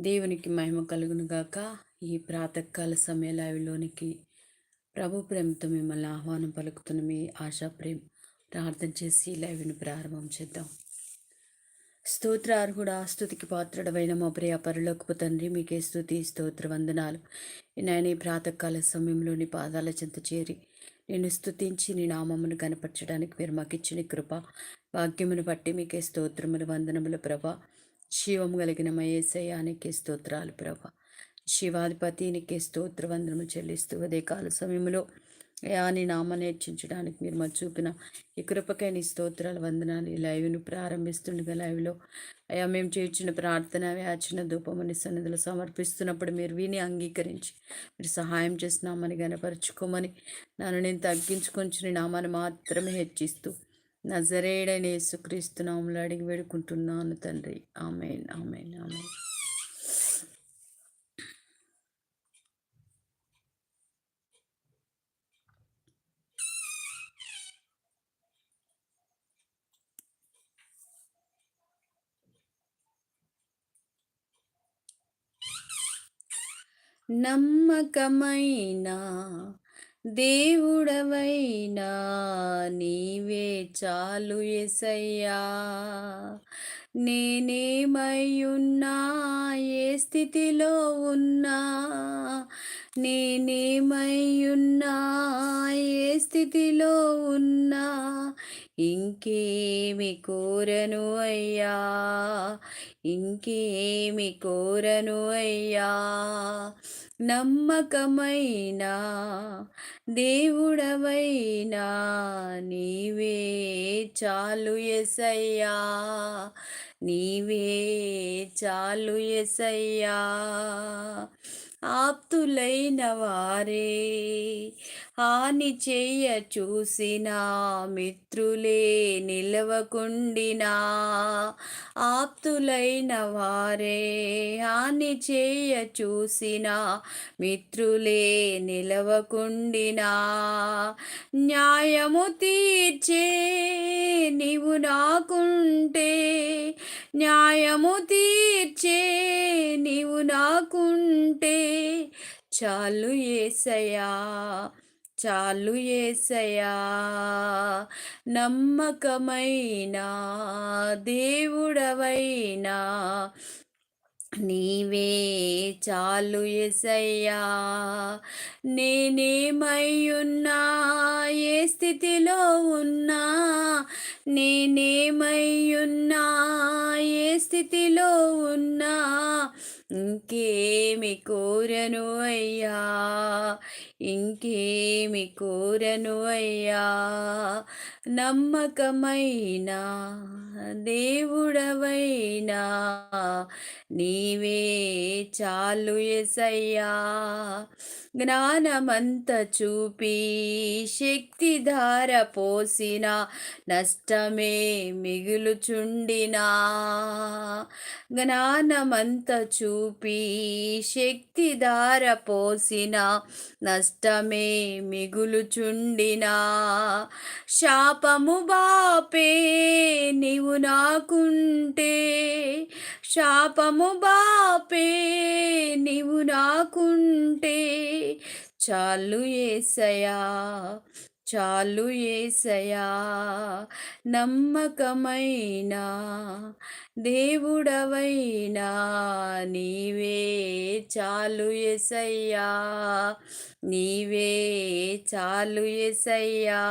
దేవునికి మహిమ కలుగును గాక. ఈ ప్రాతకాల సమయ లైవ్లోనికి ప్రభు ప్రేమతో మిమ్మల్ని ఆహ్వానం పలుకుతున్న మీ ఆశా ప్రేమ్ ప్రార్థన చేసి లైవ్ను ప్రారంభం చేద్దాం. స్తోత్రార్హుడా స్థుతికి పాత్రుడమైన మా ప్రియ పరలోకపు తండ్రి మీకే స్థుతి స్తోత్ర వందనాలు. నాయన ఈ ప్రాతకాల సమయంలోని పాదాల చెంత చేరి నేను స్తుతించి నీ నామమును కనపరచడానికి మీరు మాకు ఇచ్చిన కృప భాగ్యమును బట్టి మీకే స్తోత్రములు వందనములు ప్రభ. శివం కలిగిన మయేసయానికి స్తోత్రాలు ప్రభ. శివాధిపతినికి స్తోత్ర వందనము చెల్లిస్తూ అదే కాల సమయంలో యాని నీ నామ నేర్చించడానికి మీరు మా చూపిన ఈ కృపకై నీ స్తోత్రాలు వందనాలు ఈ లైవ్ను ప్రారంభిస్తుండగా లైవ్లో అయా మేము చేర్చిన ప్రార్థన వ్యాచిన ధూపమని సన్నిధిలో సమర్పిస్తున్నప్పుడు మీరు విని అంగీకరించి మీరు సహాయం చేసినామని గనపరుచుకోమని నన్ను నేను తగ్గించుకొని నామాన్ని మాత్రమే హెచ్చిస్తూ నజరేడైన యేసుక్రీస్తు నామలు అడిగి వేడుకుంటున్నాను తండ్రి. Amen amen amen. నమ్మకమైన దేవుడవైనా నీవే చాలు ఎసయ్యా నేనేమయ్యున్నా ఏ స్థితిలో ఉన్నా. నేనేమయ్యున్నా ఏ స్థితిలో ఉన్నా. ఇంకేమి కోరను అయ్యా. ఇంకేమి కోరను అయ్యా. నమ్మకమైన దేవుడవైనా నీవే చాలు ఎసయ్యా నీవే చాలు ఎసయ్యా ఆప్తులైన వారే హాని చేయ చూసిన మిత్రులే నిలవకుండినా. ఆప్తులైన వారే హాని చేయ చూసిన మిత్రులే నిలవకుండినా. న్యాయము తీర్చే నీవు నాకుంటే న్యాయము తీర్చే నీవు నాకుంటే చాలు ఏసయా చాలు ఏసయా నమ్మకమైన దేవుడవైనా నీవే చాలు ఎసయ్యా నేనేమయ్యున్నా ఏ స్థితిలో ఉన్నా నేనేమయ్యున్నా ఏ స్థితిలో ఉన్నా ఇంకేమి కోరను అయ్యా? ఇంకేమి కోరను అయ్యా? నమ్మకమైన దేవుడవైనా నీవే చాలు ఎసయ్యా జ్ఞానమంత చూపి శక్తి ధార పోసిన నష్టమే మిగులుచుండినా. జ్ఞానమంత చూపి శక్తి ధార పోసిన నష్టమే మిగులుచుండినా. శాపము బాపే నీవు నాకుంటే శాపము బాపే. నీవు నాకుంటే చాలు ఏసయా చాలు ఏసయా నమ్మకమైన దేవుడవైనా నీవే చాలు ఎసయ్యా నీవే చాలు ఎసయ్యా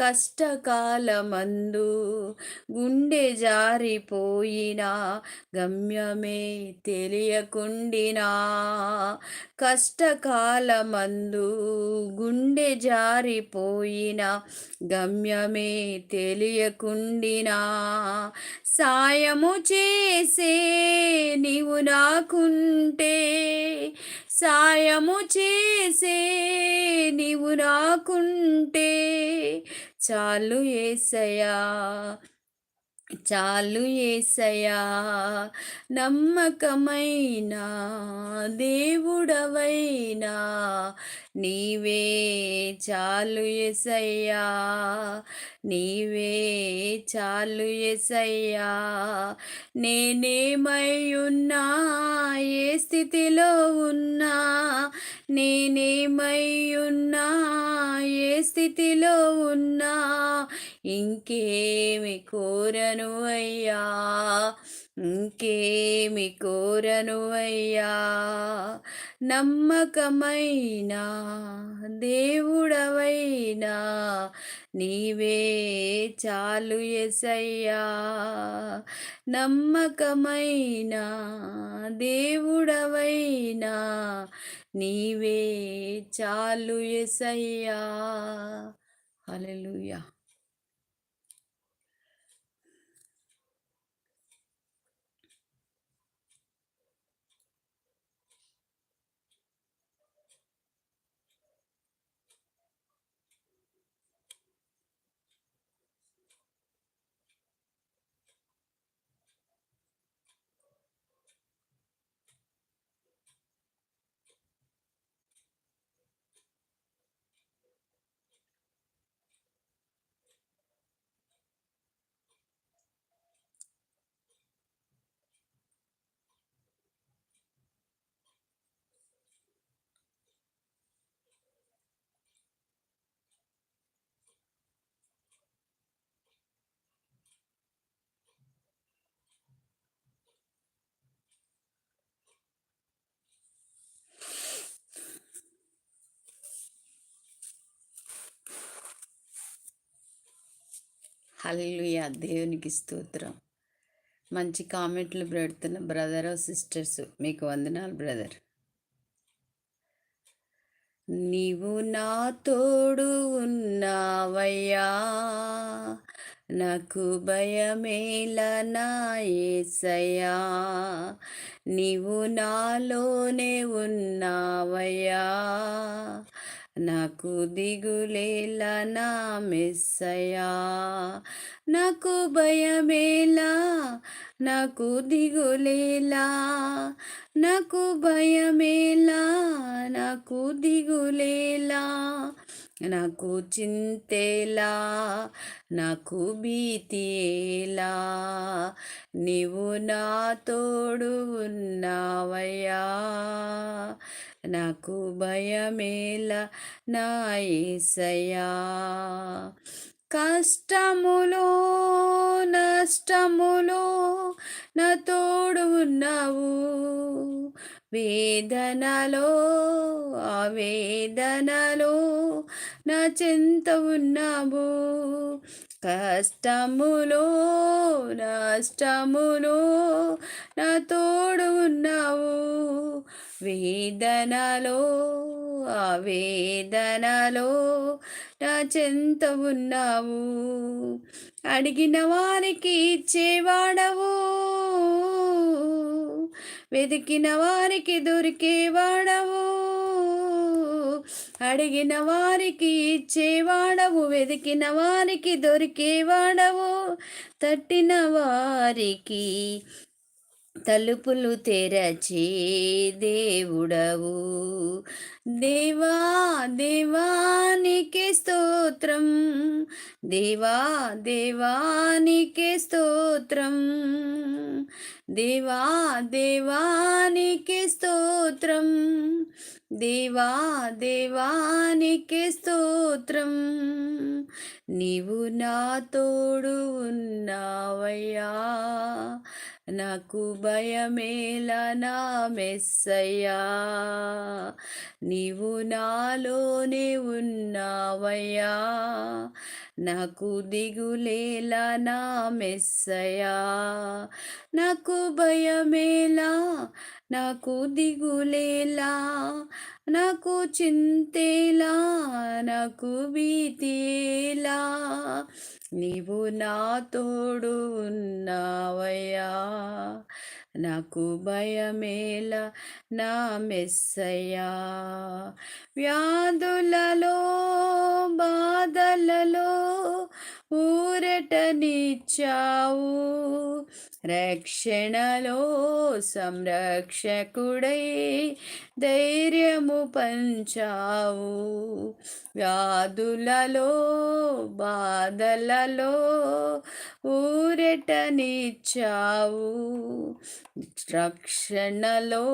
కష్టకాలమందు గుండె జారిపోయినా గమ్యమే తెలియకుండినా కష్టకాలమందు గుండె జారిపోయిన గమ్యమే తెలియకుండినా. సాయము చేసే నీవు నాకుంటే సాయము చేసే నీవు నాకుంటే చాలు ఏసయా చాలు ఏసయా నమ్మకమైన దేవుడవైనా నీవే చాలు ఎసయ్యా నీవే చాలు ఎసయ్యా నేనేమై ఉన్నా ఏ స్థితిలో ఉన్నా నేనేమై ఉన్నా ఏ స్థితిలో ఉన్నా ఇంకేమి కోరను అయ్యా ఇంకేమి కోరను అయ్యా నమ్మకమైన దేవుడవైనా నీవే చాలు ఎసయ్యా నమ్మకమైన దేవుడవైనా నీవే చాలు ఎసయ్యా హల్లెలూయా. హల్లుయా దేవునికి స్తోత్రం. మంచి కామెంట్లు పెడుతున్న బ్రదర్ సిస్టర్స్ మీకు వందనాలు బ్రదర్ నీవు నా తోడు ఉన్నావయ్యా నాకు భయమేల నా ఏసయ్యా. నీవు నాలోనే ఉన్నావయ్యా నాకు దిగులేలా నా మెస్సయా నాకు భయమేలా? నాకు దిగులేలా? నాకు భయమేలా? నాకు దిగులేలా? నాకు చింతేలా? నాకు భీతిలా నీవు నా తోడు ఉన్నావయ్యా? నాకు భయమేల నా ఏసయ్యా. కష్టములో నష్టములో నా తోడు ఉన్నావు. వేదనలో ఆవేదనలో నా చెంత ఉన్నావు. కష్టములో నష్టములో నా తోడు ఉన్నావు. వేదనలో ఆవేదనలో నా చెంత ఉన్నావు అడిగిన వారికి ఇచ్చేవాడవు. వెతికిన వారికి దొరికేవాడవు. అడిగిన వారికి ఇచ్చేవాడవు. వెతికిన వారికి దొరికేవాడవు. తట్టిన వారికి తలుపులు తెరచే దేవుడవు. దేవా దేవానికి స్తోత్రం. దేవా దేవానికి స్తోత్రం. దేవా దేవానికి స్తోత్రం. దేవా దేవానికి స్తోత్రం. నీవు నా తోడు ఉన్నావయ్యా. నాకు భయమేలా నా మెస్సయ్యా. నీవు నాలోనే ఉన్నావయ్యా. నాకు దిగులేలా నా మెస్సయా? నాకు భయమేలా? నాకు దిగులేలా? నాకు చింతేలా? నాకు భీతేలా నీవు నా తోడు ఉన్నావయ్యా? నాకు భయమేల నా మెస్సయ్యా. వ్యాధులలో బాధలలో ఊరటనిచ్చావు. రక్షణలో సంరక్షకుడై ధైర్యము పంచావు. వ్యాధులలో బాధలలో ఊరటనిచ్చావు. రక్షణలో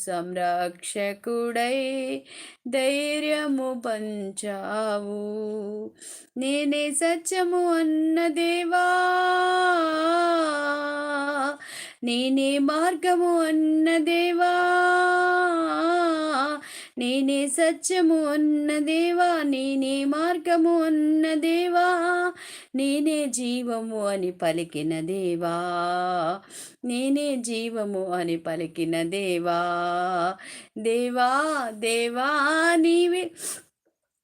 సంరక్షకుడై ధైర్యము పంచావు. నేనే సత్యం సత్యము అన్న దేవా నేనే మార్గము అన్న దేవా నేనే సత్యము అన్న దేవా నేనే మార్గము అన్న దేవా నేనే జీవము అని పలికిన దేవా? నేనే జీవము అని పలికిన దేవా? దేవా దేవా నీవే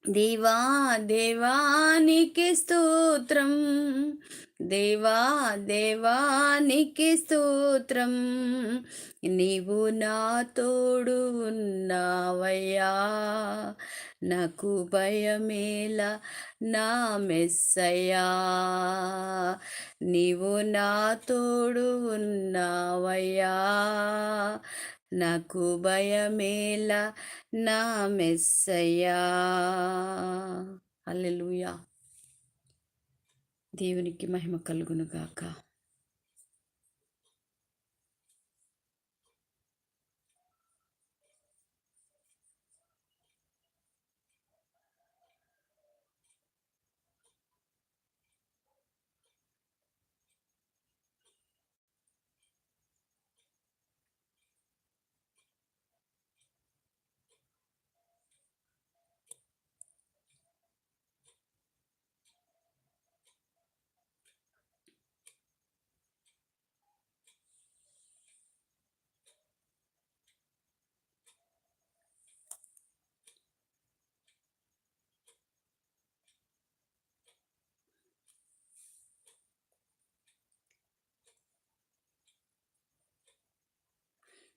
దేవా దేవానికి స్తోత్రం. దేవా దేవానికి స్తోత్రం. నీవు నా తోడు ఉన్నావయ్యా. నాకు భయమేల నా మెస్సయ్యా. నీవు నా తోడు ఉన్నావయ్యా. నాకు భయమేలా నా మెస్సయ్యా. అల్లెలుయా దేవునికి మహిమ కలుగునుగాక.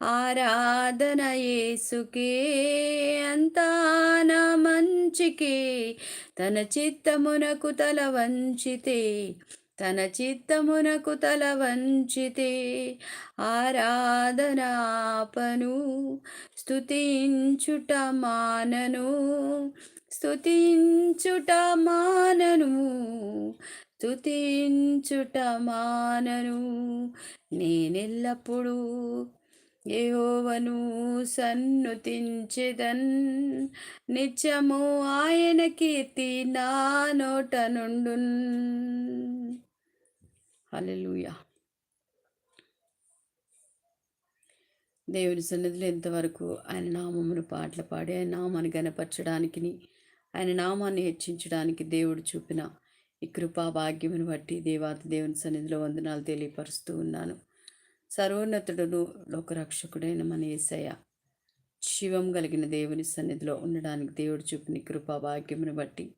ఆరాధన యేసుకే అంతా నా మంచికే. తన చిత్తమునకు తల వంచితే తన చిత్తమునకు తల వంచితే. ఆరాధనాపను స్తుతించుట మానను స్తుతించుట మానను స్తుతించుట మానను. నేనెల్లప్పుడూ యహోవను సన్నుతించెదన్. నిత్యము ఆయన కీర్తి నా నోట నుండు హలెలుయా దేవుని సన్నిధిలో ఎంతవరకు ఆయన నామమును పాటలు పాడి ఆయన నామాన్ని గనపరచడానికి ఆయన నామాన్ని హెచ్చించడానికి దేవుడు చూపిన ఈ కృపా భాగ్యమును బట్టి దేవాత దేవుని సన్నిధిలో వందనాలు తెలియపరుస్తూ ఉన్నాను. సర్వోన్నతుడును లోకరక్షకుడైన మన ఏసయ్య. శివం కలిగిన దేవుని సన్నిధిలో ఉండడానికి దేవుడు చూపిన కృపా భాగ్యమును బట్టి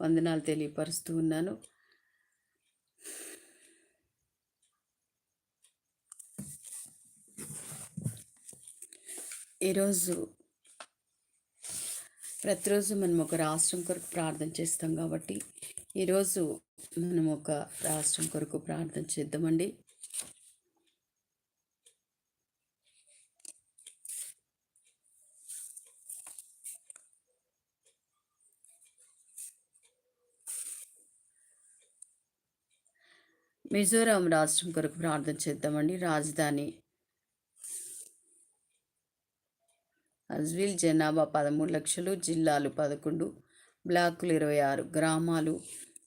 వందనాలు తెలియపరుస్తూ ఉన్నాను. ఈరోజు ప్రతిరోజు మనం ఒక రాష్ట్రం కొరకు ప్రార్థన చేస్తాం కాబట్టి ఈరోజు మనం ఒక రాష్ట్రం కొరకు ప్రార్థన చేద్దామండి. మిజోరాం రాష్ట్రం కొరకు ప్రార్థన చేద్దామండి. రాజధాని అజ్విల్ జనాభా పదమూడు లక్షలు జిల్లాలు పదకొండు బ్లాకులు ఇరవై ఆరు గ్రామాలు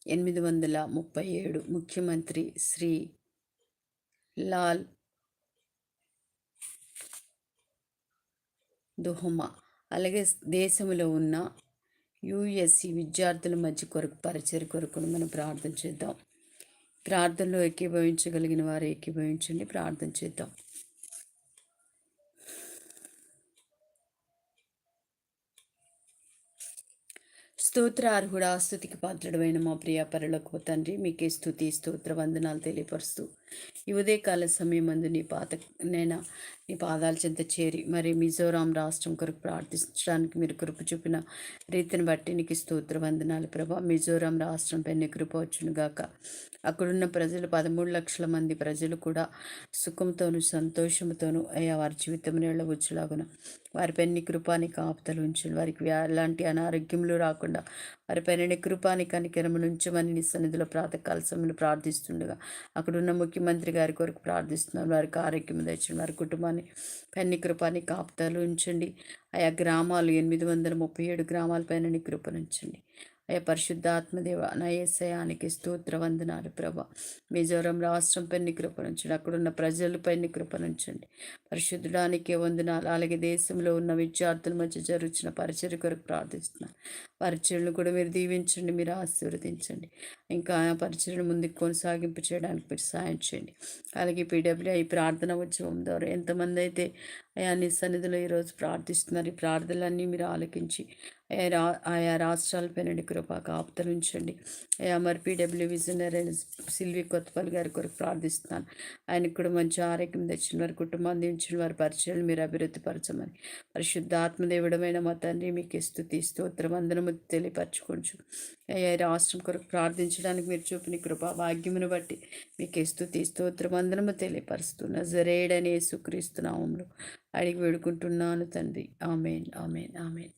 ఎనిమిది వందల ముప్పై ఏడు ముఖ్యమంత్రి శ్రీ లాల్ దుహమా. అలాగే దేశంలో ఉన్న యుఎస్సి విద్యార్థుల మధ్య కొరకు పరిచయ కొరకు మనం ప్రార్థన చేద్దాం. ప్రార్థనలో ఏకీభవించగలిగిన వారు ఏకీభవించండి. ప్రార్థన చేద్దాం. స్తోత్రార్హుడా స్థుతికి పాత్రుడమైన మా ప్రియ పరులకు తండ్రి మీకే స్థుతి స్తోత్ర వందనాలు తెలియపరుస్తూ ఈ ఉదయకాల సమయం మందు నీ పాత నేను నీ పాదాల చెంత చేరి మరి మిజోరాం రాష్ట్రం కొరకు ప్రార్థించడానికి మీరు కృప చూపిన రీతిని బట్టి నీకు స్తోత్ర వందనాలు ప్రభా. మిజోరాం రాష్ట్రంపై నీ కృప వచ్చునుగాక అక్కడున్న ప్రజలు పదమూడు లక్షల మంది ప్రజలు కూడా సుఖంతోనూ సంతోషంతోనూ అయ్యా వారి జీవితం నీళ్ళవచ్చులాగున వారిపై నీ కృపాని కాపుతలు ఉంచు వారికి ఎలాంటి అనారోగ్యములు రాకుండా వారిపైన నీ కృపాని కనికరము నుంచమని నీ సన్నిధిలో ప్రాతకాల సమయంలో ప్రార్థిస్తుండగా అక్కడున్న ముఖ్యమంత్రి గారి కొరకు ప్రార్థిస్తున్నారు వారికి ఆరోగ్యం తెచ్చండి వారి కుటుంబాన్ని పెన్ని కృపాన్ని కాపుతాలు ఉంచండి. ఆయా గ్రామాలు ఎనిమిది వందల ముప్పై ఏడు గ్రామాలపైన నీ కృపనుంచండి అయ్యా పరిశుద్ధాత్మదేవ నా ఏసయానికి స్తోత్ర వందనాలు ప్రభ. మిజోరం రాష్ట్రంపై నికృపణించండి అక్కడున్న ప్రజలపై నికృపణించండి కృపనుంచండి పరిశుద్ధడానికి వందనాలు. అలాగే దేశంలో ఉన్న విద్యార్థుల మధ్య జరుగుతున్న పరిచయ కొరకు ప్రార్థిస్తున్నాను పరిచయలను కూడా మీరు దీవించండి. మీరు ఆశీర్వదించండి. ఇంకా ఆ పరిచయను ముందుకు కొనసాగింపు చేయడానికి మీరు సాయం చేయండి. అలాగే పీడబ్ల్యూఐ ప్రార్థన ఉద్యమం ద్వారా ఎంతమంది అయితే అయా నీ సన్నిధిలో ఈరోజు ప్రార్థిస్తున్నారు ఈ ప్రార్థనలన్నీ మీరు ఆలకించి ఆయా ఆయా నుండి కృప కాపుతలుంచండి అయా మరి పీడబ్ల్యూ విజనరీ సిల్వి కొత్తపల్లి గారి కొరకు ప్రార్థిస్తున్నాను. ఆయనకు కూడా మంచి ఆరోగ్యం తెచ్చిన వారి కుటుంబాన్ని దించిన వారి పరిచయాలు మీరు అభివృద్ధి పరచమని పరిశుద్ధాత్మదేవుడమైన మా తండ్రి మీకు స్థుతి స్తోత్ర వందనము తెలియపరచుకోవచ్చు అయ్యా రాష్ట్రం కొరకు ప్రార్థించడానికి మీరు చూపిన కృపా భాగ్యమును బట్టి మీకు స్థుతి స్తోత్ర వందనము తెలియపరుస్తున్న జరేడనే సుక్రీస్తున్నాములు అడిగి వేడుకుంటున్నాను తండ్రి. Amen amen amen.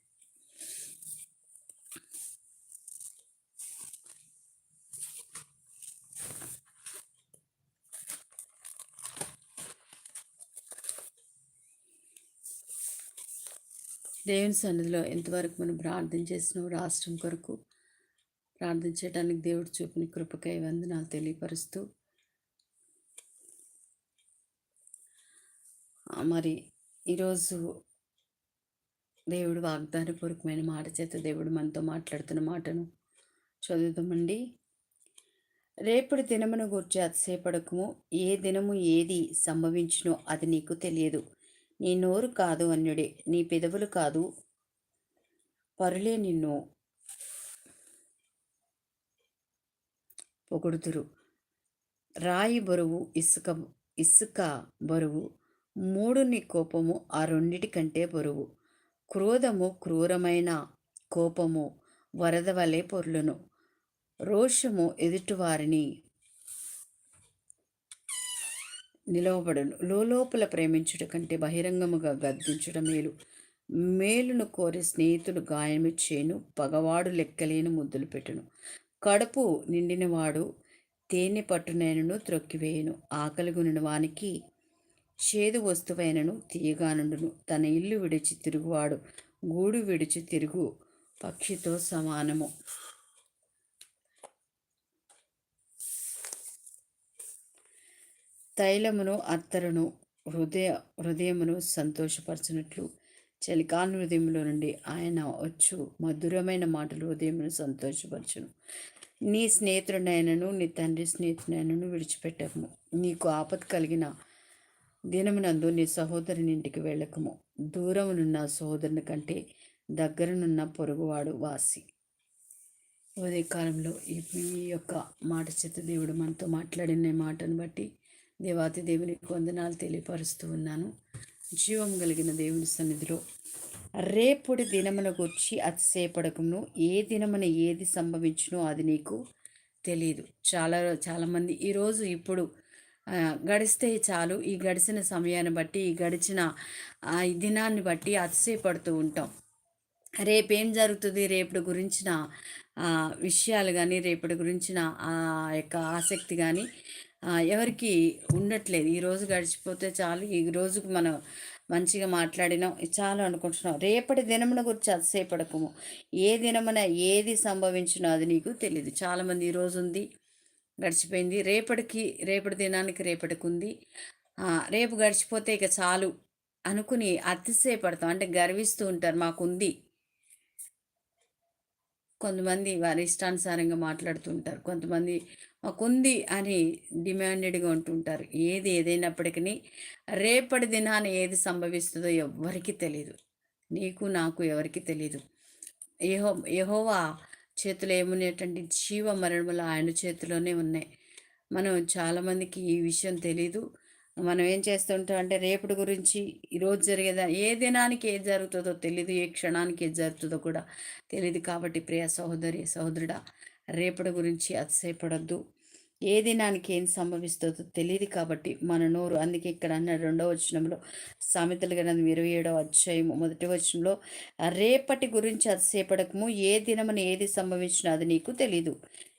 దేవుని సన్నిధిలో ఎంతవరకు మనం ప్రార్థన చేసిన రాష్ట్రం కొరకు ప్రార్థించడానికి దేవుడు చూపిన కృపకై వందనాలు తెలియపరుస్తూ మరి ఈరోజు దేవుడు వాగ్దానపూర్వకమైన మాట చేత దేవుడు మనతో మాట్లాడుతున్న మాటను చదువుతామండి రేపటి దినమును గురించి అతిసేపడకము ఏ దినము ఏది సంభవించినో అది నీకు తెలియదు. నీ నోరు కాదు అన్యుడే నీ పెదవులు కాదు పరులే నిన్ను పొగుడుతురు రాయి బరువు ఇసుక ఇసుక బరువు మూడు నీ కోపము ఆ రెండిటి కంటే బరువు. క్రోధము క్రూరమైన కోపము వరద వలె పొర్లును. రోషము ఎదుటివారిని నిలవబడును. లోపల ప్రేమించుట కంటే బహిరంగముగా గద్దించడం మేలు. మేలును కోరి స్నేహితుడు గాయమిచ్చేను పగవాడు లెక్కలేని ముద్దులు పెట్టును. కడుపు నిండినవాడు తేనె పట్టునైనను త్రొక్కివేయను. ఆకలిగుని వానికి చేదు వస్తువైనను తీయగానుండును తన ఇల్లు విడిచి తిరుగువాడు గూడు విడిచి తిరుగు పక్షితో సమానము. తైలమును అత్తరును హృదయ హృదయమును సంతోషపరచినట్లు చలికాల హృదయంలో నుండి ఆయన వచ్చు. మధురమైన మాటలు హృదయమును సంతోషపరచును. నీ స్నేహితుడైనను నీ తండ్రి స్నేహితుడైనను విడిచిపెట్టకము నీకు ఆపద కలిగిన దినమునందు నీ సహోదరుని ఇంటికి వెళ్ళకము. దూరమునున్న సహోదరుని కంటే దగ్గరనున్న పొరుగువాడు వాసి. ఉదయకాలంలో ఈ యొక్క మాట చేత దేవుడు మనతో మాట్లాడిన మాటను బట్టి దేవాతి దేవునికి వందనాలు తెలియపరుస్తూ ఉన్నాను. జీవం కలిగిన దేవుని సన్నిధిలో రేపటి దినమున గుర్చి అతిశయపడకమును ఏ దినమున ఏది సంభవించునో అది నీకు తెలియదు చాలా చాలామంది ఈరోజు ఇప్పుడు గడిస్తే చాలు. ఈ గడిచిన సమయాన్ని బట్టి ఈ గడిచిన ఈ దినాన్ని బట్టి అతిశయపడుతూ ఉంటాం. రేపేం జరుగుతుంది? రేపటి గురించిన విషయాలు కానీ రేపటి గురించిన ఆ యొక్క ఆసక్తి కానీ ఎవరికి ఉండట్లేదు. ఈరోజు గడిచిపోతే చాలు. ఈ రోజుకు మనం మంచిగా మాట్లాడినాం. చాలు అనుకుంటున్నాం. రేపటి దినమున గురించి అతిసేపడకము ఏ దినమున ఏది సంభవించినో అది నీకు తెలియదు చాలామంది ఈరోజు ఉంది గడిచిపోయింది. రేపటికి రేపటి దినానికి రేపటికి ఉంది. రేపు గడిచిపోతే ఇక చాలు అనుకుని అతిశయపడతాం. అంటే గర్విస్తూ ఉంటారు. మాకుంది కొంతమంది వారి ఇష్టానుసారంగా మాట్లాడుతుంటారు. కొంతమంది మాకుంది అని డిమాండెడ్గా ఉంటుంటారు. ఏది ఏదైనప్పటికీ రేపటి దినాన ఏది సంభవిస్తుందో ఎవ్వరికీ తెలియదు నీకు నాకు ఎవరికి తెలియదు యహో యహోవా చేతిలో ఏమున్నాయంటే జీవ మరణములు ఆయన చేతిలోనే ఉన్నాయి. మనం చాలామందికి ఈ విషయం తెలీదు. మనం ఏం చేస్తుంటాం అంటే రేపటి గురించి ఈరోజు జరిగేదా ఏ దినానికి ఏది జరుగుతుందో తెలియదు ఏ క్షణానికి ఏది జరుగుతుందో కూడా తెలియదు కాబట్టి ప్రియ సహోదరి సహోదరుడా రేపటి గురించి అతిశయపడద్దు. ఏ దినానికి ఏం సంభవిస్తుందో తెలియదు కాబట్టి మన నోరు అందుకే ఇక్కడ అన్న రెండవ వచనంలో సామెతలు గ్రంథం ఇరవై ఏడవ అధ్యాయం మొదటి వచనంలో రేపటి గురించి అతిశయపడకము ఏ దినమని ఏది సంభవించినా అది నీకు తెలీదు.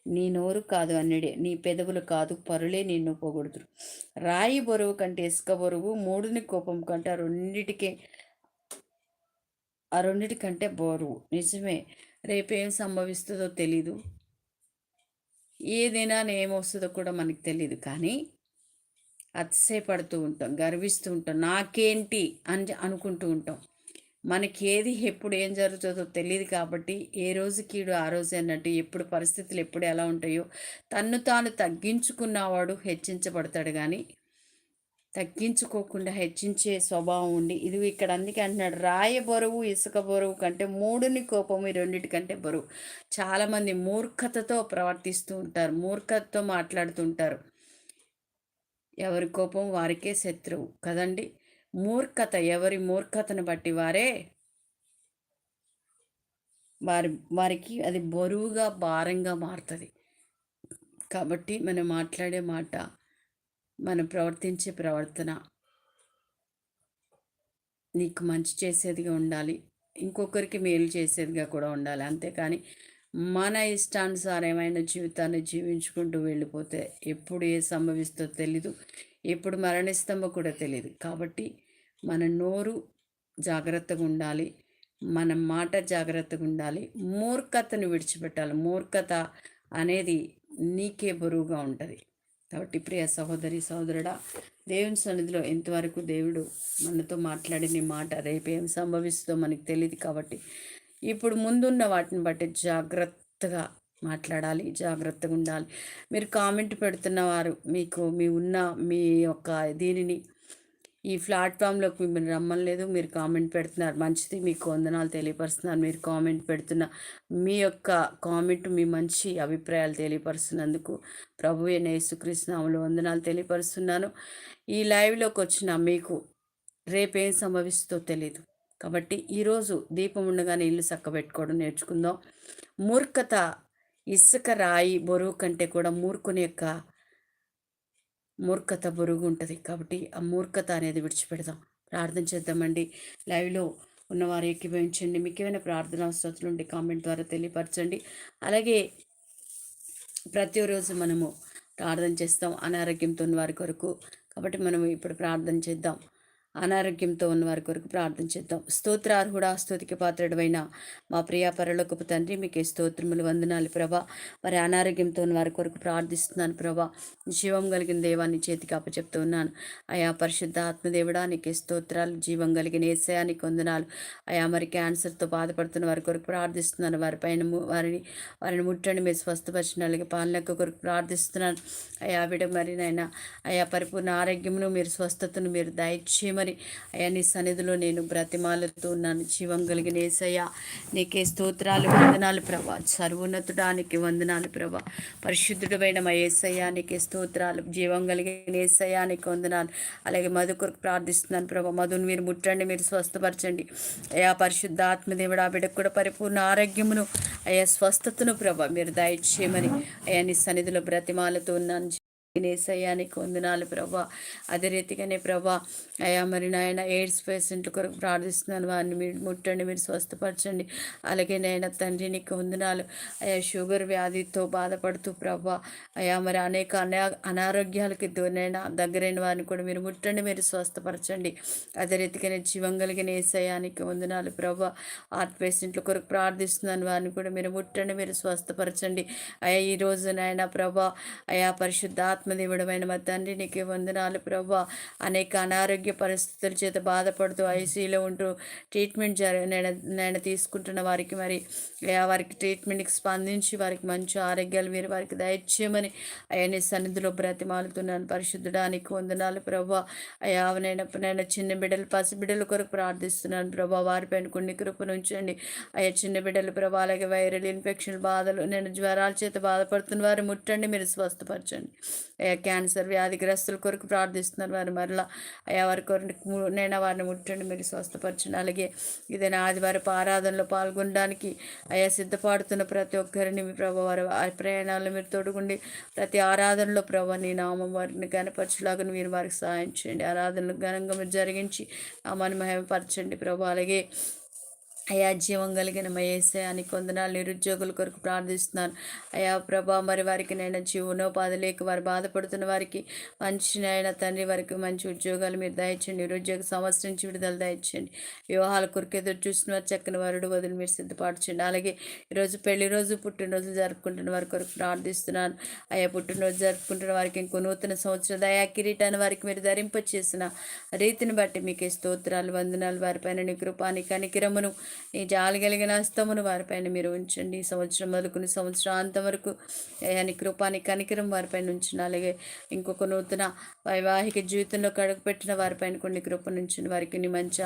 నీ నోరు కాదు అన్నడే నీ పెదవులు కాదు పరులే నిన్ను పోగొడుతురు రాయి బరువు కంటే ఇసుక బరువు మూడుని కోపం కంటే ఆ రెండింటికే ఆ రెండింటికంటే బరువు. నిజమే రేపేం సంభవిస్తుందో తెలీదు. ఏదైనా ఏమొస్తుందో కూడా మనకు తెలియదు కానీ అతిశయపడుతూ ఉంటాం గర్విస్తూ ఉంటాం. నాకేంటి అని అనుకుంటూ ఉంటాం. మనకి ఏది ఎప్పుడు ఏం జరుగుతుందో తెలియదు కాబట్టి ఏ రోజు కీడు ఆ రోజు అన్నట్టు ఎప్పుడు పరిస్థితులు ఎప్పుడు ఎలా ఉంటాయో తన్ను తాను తగ్గించుకున్నవాడు హెచ్చించబడతాడు కానీ తగ్గించుకోకుండా హెచ్చించే స్వభావం ఉండి ఇది ఇక్కడ అందుకే అంటున్నాడు రాయ బరువు ఇసుక బరువు కంటే మూడుని కోపం ఈ రెండింటికంటే బరువు. చాలామంది మూర్ఖతతో ప్రవర్తిస్తూ ఉంటారు మూర్ఖతతో మాట్లాడుతుంటారు ఎవరి కోపం వారికే శత్రువు కదండి? మూర్ఖత. ఎవరి మూర్ఖతను బట్టి వారే వారి వారికి అది బరువుగా భారంగా మారుతుంది. కాబట్టి మనం మాట్లాడే మాట మనం ప్రవర్తించే ప్రవర్తన నీకు మంచి చేసేదిగా ఉండాలి. ఇంకొకరికి మేలు చేసేదిగా కూడా ఉండాలి. అంతేకాని మన ఇష్టానుసారమైన జీవితాన్ని జీవించుకుంటూ వెళ్ళిపోతే ఎప్పుడు ఏ సంభవిస్తో తెలీదు. ఎప్పుడు మరణిస్తామో కూడా తెలియదు కాబట్టి మన నోరు జాగ్రత్తగా ఉండాలి. మన మాట జాగ్రత్తగా ఉండాలి. మూర్ఖతను విడిచిపెట్టాలి. మూర్ఖత అనేది నీకే బరువుగా ఉంటుంది. కాబట్టి ప్రియ సహోదరి సహోదరుడా దేవుని సన్నిధిలో ఎంతవరకు దేవుడు మనతో మాట్లాడిన మాట రేపు ఏం సంభవిస్తుందో మనకు తెలియదు కాబట్టి ఇప్పుడు ముందున్న వాటిని బట్టి జాగ్రత్తగా మాట్లాడాలి జాగ్రత్తగా ఉండాలి. మీరు కామెంట్ పెడుతున్నవారు మీకు మీ ఉన్న మీ యొక్క దీనిని ఈ ప్లాట్ఫామ్లోకి మిమ్మల్ని రమ్మలేదు మీరు కామెంట్ పెడుతున్నారు. మంచిది. మీకు వందనాలు తెలియపరుస్తున్నారు మీరు కామెంట్ పెడుతున్న మీ యొక్క కామెంట్ మీ మంచి అభిప్రాయాలు తెలియపరుస్తున్నందుకు ప్రభు అయిన యేసుకృష్ణాములు వందనాలు తెలియపరుస్తున్నాను. ఈ లైవ్లోకి వచ్చిన మీకు రేపేం సంభవిస్తుందో తెలియదు కాబట్టి ఈరోజు దీపం ఉండగానే ఇల్లు చక్కబెట్టుకోవడం నేర్చుకుందాం. మూర్ఖత ఇసుక రాయి బరువు కంటే కూడా మూర్ఖుని యొక్క మూర్ఖత బరువు ఉంటుంది కాబట్టి ఆ మూర్ఖత అనేది విడిచిపెడదాం. ప్రార్థన చేద్దామండి. లైవ్లో ఉన్నవారు ఏకీభవించండి. మీకు ఏమైనా ప్రార్థన అవసరాలు ఉంటే కామెంట్ ద్వారా తెలియపరచండి. అలాగే ప్రతిరోజు మనము ప్రార్థన చేస్తాం అనారోగ్యంతో ఉన్న వారి కొరకు. కాబట్టి మనం ఇప్పుడు ప్రార్థన చేద్దాం. అనారోగ్యంతో ఉన్న వారి కొరకు ప్రార్థన చేద్దాం. స్తోత్రార్హుడా స్తుతికి పాత్రడమైన మా ప్రియా పరలోకపు తండ్రి మీకు స్తోత్రములు వందనాలు ప్రభా. వారి అనారోగ్యంతో ఉన్న వారి కొరకు ప్రార్థిస్తున్నాను ప్రభా. జీవం కలిగిన దేవాన్ని చేతికి అప్పచెప్తూ ఉన్నాను అయా పరిశుద్ధ ఆత్మదేవుడా నీకే స్తోత్రాలు జీవం కలిగిన ఏసయానికి వందనాలు. అయా మరి క్యాన్సర్తో బాధపడుతున్న వారి కొరకు ప్రార్థిస్తున్నాను. వారి పైన వారిని వారిని ముట్టండి మీరు స్వస్థపరిచిన అలాగే పాలనకు కొరకు ప్రార్థిస్తున్నాను. అయా విడమరినైనా మరి నాయన అయా పరిపూర్ణ ఆరోగ్యమును మీరు స్వస్థతను మీరు దయచేయమని తండ్రి అయ్యా నీ సన్నిధిలో నేను బ్రతిమాలతో ఉన్నాను. జీవం కలిగిన ఏసయ్యా నీకే స్తోత్రాలు వందనాలు ప్రభా. సర్వోన్నతుడానికి వందనాలు ప్రభా. పరిశుద్ధుడమైన మా ఏసయ్యా నీకే స్తోత్రాలు. జీవం కలిగిన ఏసయ్యా నీకు వందనాలు. అలాగే మధు కొరకు ప్రార్థిస్తున్నాను ప్రభా. మధుని మీరు ముట్టండి మీరు స్వస్థపరచండి. అయ్యా పరిశుద్ధ ఆత్మదేవుడు ఆ బిడ్డకు కూడా పరిపూర్ణ ఆరోగ్యమును అయ్యా స్వస్థతను ప్రభా మీరు దయచేయమని అయ్యా నీ సన్నిధిలో బ్రతిమాలతో ఉన్నాను. నేసయ్యానికి వందనాలు ప్రభా. అదే రీతిగానే ప్రభా అయా మరి నాయన ఎయిడ్స్ పేషెంట్లు కొరకు ప్రార్థిస్తున్నాను. వారిని మీరు ముట్టండి మీరు స్వస్థపరచండి. అలాగే నాయన తండ్రి నీకు వందనాలు. అయా షుగర్ వ్యాధితో బాధపడుతూ ప్రభా అయా మరి అనేక అనా అనారోగ్యాలకి దూరైన దగ్గరైన వారిని కూడా మీరు ముట్టండి మీరు స్వస్థపరచండి. అదే రీతిగానే జీవం కలిగిన ఏసయానికి వందనాలు ప్రభా. హార్ట్ పేషెంట్ల కొరకు ప్రార్థిస్తున్నాను. వారిని కూడా మీరు ముట్టండి మీరు స్వస్థపరచండి. అయా ఈరోజు నాయన ప్రభా అయా పరిశుద్ధాత్మ ఆత్మదేవుడమైన మా తండ్రి నీకే వందనాలు ప్రభా అనేక అనారోగ్య పరిస్థితుల చేత బాధపడుతూ ఐసీలో ఉంటూ ట్రీట్మెంట్ జరి నేను నేను తీసుకుంటున్న వారికి మరి వారికి ట్రీట్మెంట్కి స్పందించి వారికి మంచి ఆరోగ్యాలు మీరు వారికి దయచేయమని అయ్యా నీ సన్నిధిలో బ్రతిమాలుతున్నాను. పరిశుద్ధడానికి వందనాలు ప్రభా అయ్యా నేను నేను చిన్న బిడ్డలు పసిబిడ్డల కొరకు ప్రార్థిస్తున్నాను ప్రభా వారిపైన కొన్ని కృపను ఉంచండి అయ్యా చిన్న బిడ్డలు ప్రభా అలాగే వైరల్ ఇన్ఫెక్షన్ బాధలు నేను జ్వరాల చేత బాధపడుతున్న వారు ముట్టండి. మీరు స్వస్థపరచండి. క్యాన్సర్ వ్యాధిగ్రస్తుల కొరకు ప్రార్థిస్తున్నారు. వారు మరలా అయ్యా వారి కొరకు నేను వారిని ముట్టండి మీరు స్వస్థపరచండి. అలాగే ఇదైనా ఆదివారపు ఆరాధనలో పాల్గొనడానికి అయ్యా సిద్ధపడుతున్న ప్రతి ఒక్కరిని మీ ప్రభు వారి ఆ మీరు తోడుగుండి ప్రతి ఆరాధనలో ప్రభు నీ నామం వారిని గనపరచులాగా మీరు వారికి సహాయం చేయండి. ఆరాధనలు ఘనంగా మీరు జరిగించి నామాన్ని మహిమపరచండి ప్రభు. అలాగే అయా జీవం కలిగిన మయేసయాని కొందనాలు నిరుద్యోగుల కొరకు ప్రార్థిస్తున్నాను అయా ప్రభా మరి వారికి నేను జీవనోపాధి లేక వారు బాధపడుతున్న వారికి మంచి నాయన తండ్రి వారికి మంచి ఉద్యోగాలు మీరు దయచండి. నిరుద్యోగ సమస్య నుంచి విడుదల దయచండి. వివాహాల కొరకు ఎదురు చూస్తున్న చక్కని వరుడు వదిలి మీరు సిద్ధపరచండి. అలాగే ఈరోజు పెళ్ళి రోజు పుట్టినరోజు జరుపుకుంటున్న వారి కొరకు ప్రార్థిస్తున్నాను. అయా పుట్టినరోజు జరుపుకుంటున్న వారికి ఇంకో నూతన సంవత్సరం దయా కిరీటాన్ని వారికి మీరు ధరింపచేసిన రీతిని బట్టి మీకే స్తోత్రాలు వందనాలు. వారిపైన నీ కృపాని కనికిరమును నీ జాలి కలిగిన హస్తమును వారిపైన మీరు ఉంచండి. సంవత్సరం మొదలుకుని సంవత్సరాంతం వరకు అని కృపాని కనికరం వారిపైన ఉంచండి. అలాగే ఇంకొక నూతన వైవాహిక జీవితంలో కడుగుపెట్టిన వారిపైన కొన్ని కృపను ఉంచండి వారికి మంచి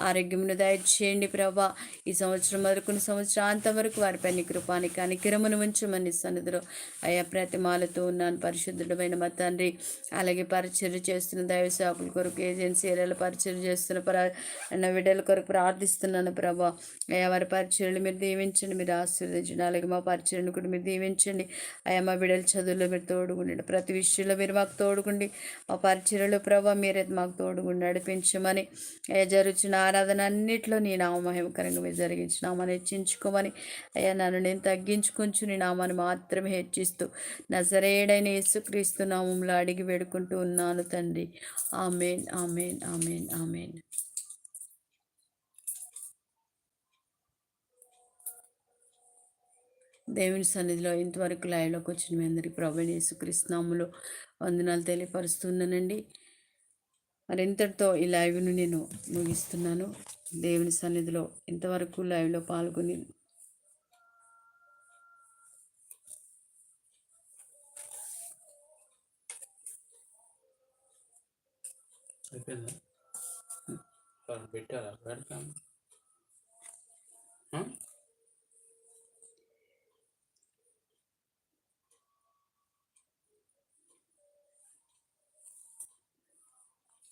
ఆరోగ్యమును దయచేయండి ప్రభా. ఈ సంవత్సరం మొదలుకుని సంవత్సరాంతం వరకు వారిపై కృపాని కనికరమును ఉంచమని సన్నిధిలో అయ్యా ప్రతిమాలతో ఉన్నాను. పరిశుద్ధుడమైన మా తండ్రి అలాగే పరిచర్య చేస్తున్న దైవ సేవకుల కొరకు ఏజెన్సీ ఏరియాలో పరిచర్య చేస్తున్న ప్ర నా బిడ్డల కొరకు ప్రార్థిస్తున్నాను ప్రభా. అయ్యా వారి పరిచయలు మీరు దీవించండి మీరు ఆశీర్వదించండి. అలాగే మా పరిచయను కూడా మీరు దీవించండి. అయ్యా మా బిడ్డల చదువులో మీరు తోడుగుండండి. ప్రతి విషయంలో మీరు మాకు తోడుగుండి. మా పరిచయలు ప్రభా మీరే మాకు తోడుగుండి నడిపించమని. అయ్యా జరుగుతున్న ఆరాధన అన్నింటిలో నీ నామహిమకరంగా మీరు జరిగించి నామాన్ని హెచ్చించుకోమని. అయ్యా నన్ను నేను తగ్గించుకుంటూ నీ నామాన్ని మాత్రమే హెచ్చిస్తూ నజరేడైన యేసుక్రీస్తు నామంలో అడిగి వేడుకుంటూ ఉన్నాను తండ్రి. Amen amen amen amen. దేవుని సన్నిధిలో ఇంతవరకు లైవ్లోకి వచ్చిన మీ అందరికీ ప్రభు యేసుక్రీస్తునాములో వందనాలు తెలియపరుస్తున్నానండి. మరి ఇంతటితో ఈ లైవ్ను నేను ముగిస్తున్నాను. దేవుని సన్నిధిలో ఇంతవరకు లైవ్లో పాల్గొని పెట్టారా? పెడతాం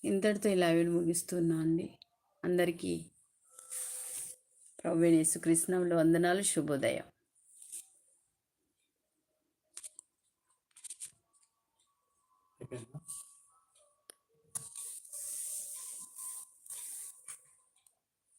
ఇంతటితో ఇలా వీడు ముగిస్తున్నా అండి. అందరికీ ప్రభు యేసుక్రీస్తునాములో వందనాలు శుభోదయం. అయిపోయిందా